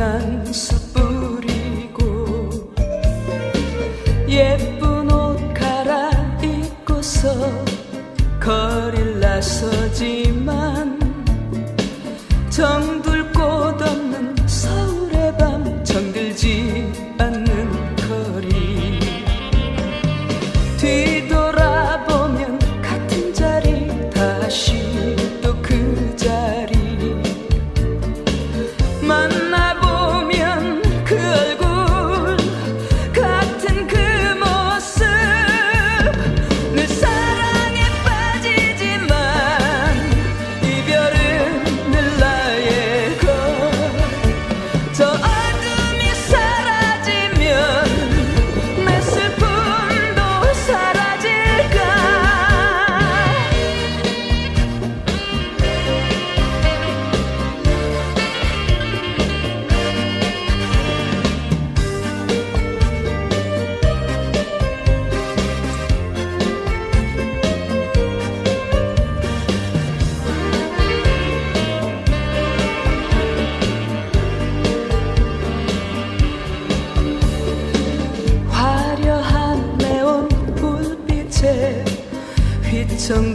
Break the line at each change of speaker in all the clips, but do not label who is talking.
향수 뿌리고 예쁜 옷 갈아입고서 거릴 나서지만 정도 휘청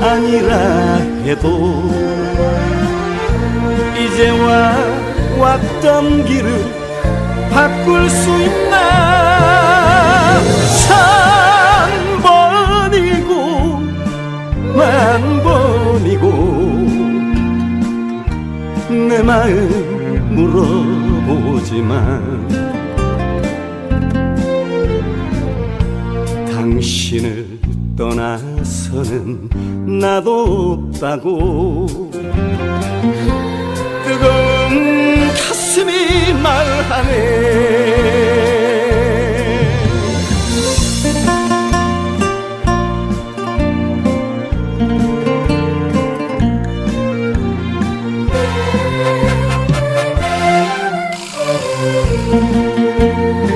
아니라 해도 이제와 왔던 길을 바꿀 수 있나? 천 번이고 만 번이고 내 마음 물어보지만 당신을 떠나서는 나도 없다고. 뜨거운 가슴이 말하네. 이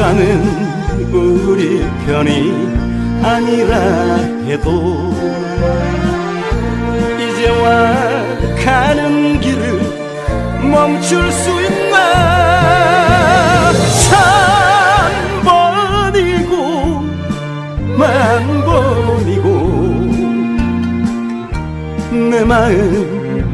가는 우리 편이 아니라 해도 이제와 가는 길을 멈출 수 있나? 천 번이고 만 번이고 내 마음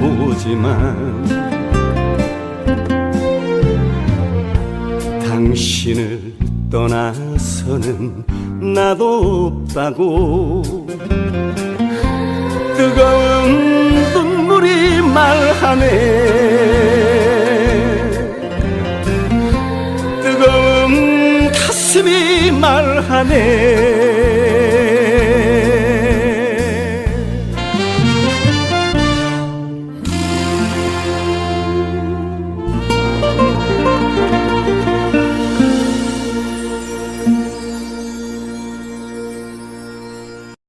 물어보지만 당신을 떠나서는 나도 없다고. 뜨거운 눈물이 말하네. 뜨거운 가슴이 말하네